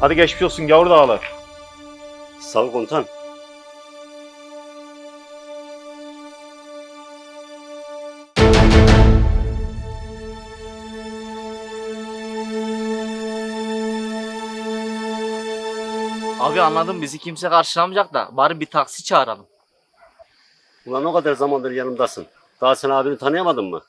Hadi geçmiş olsun gavur dağlar. Sağ ol komutan. Abi anladım bizi kimse karşılamayacak da bari bir taksi çağıralım. Ulan o kadar zamandır yanımdasın. Daha sen abini tanıyamadın mı?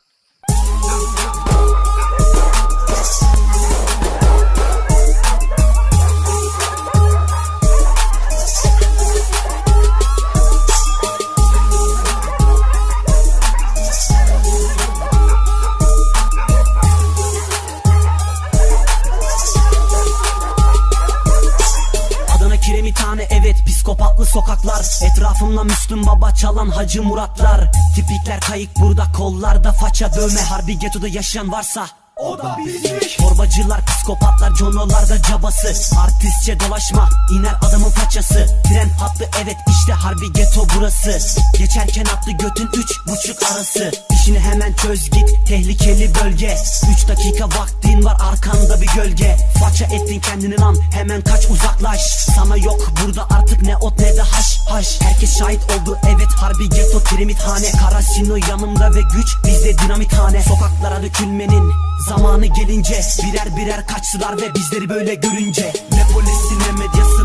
Adana kiremithane evet psikopatlı sokaklar. Etrafımda Müslüm Baba çalan Hacı Muratlar. Tipikler kayık burada kollarda faça dövme. Harbi getoda yaşayan varsa o da bizlik Torbacılar, psikopatlar, conolarda cabası. Artistçe dolaşma, iner adamın façası Tren hattı evet işte harbi geto burası. Geçerken attı götün üç buçuk arası. İşini hemen çöz git, tehlikeli bölge. Üç dakika vaktin var arkanda bir gölge. Faça ettin kendini lan, hemen kaç uzaklaş. Sana yok burada artık ne ot ne de haş haş. Herkes şahit oldu evet harbi geto kiremithane Karasino yanımda ve güç bizde dinamithane Sokaklara dökülmenin Zamanı gelince birer birer kaçtılar ve bizleri böyle görünce. Ne polisi ne medyası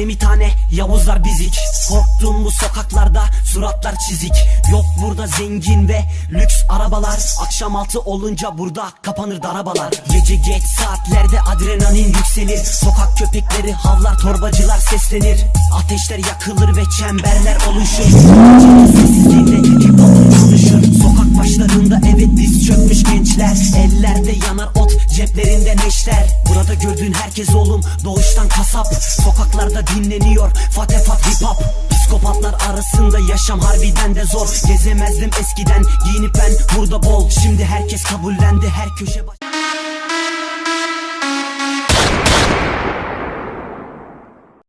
Kiremithane Yavuzlar bizik. Korktuğum bu sokaklarda suratlar çizik. Yok burada zengin ve lüks arabalar. Akşam altı olunca burada kapanır darabalar Gece geç saatlerde adrenalin yükselir. Sokak köpekleri havlar torbacılar seslenir. Ateşler yakılır ve çemberler oluşur. Sessizliğinde hip konuşur. Sokak başlarında evet diz çökmüş gençler. Ellerde yanar ot ceplerinde neşter doğuştan kasap Sokaklarda dinleniyor. Fatefat hip hop. Psikopatlar arasında yaşam harbiden de zor. Gezemezdim eskiden giyinip ben burada bol. Şimdi herkes kabullendi her köşe baş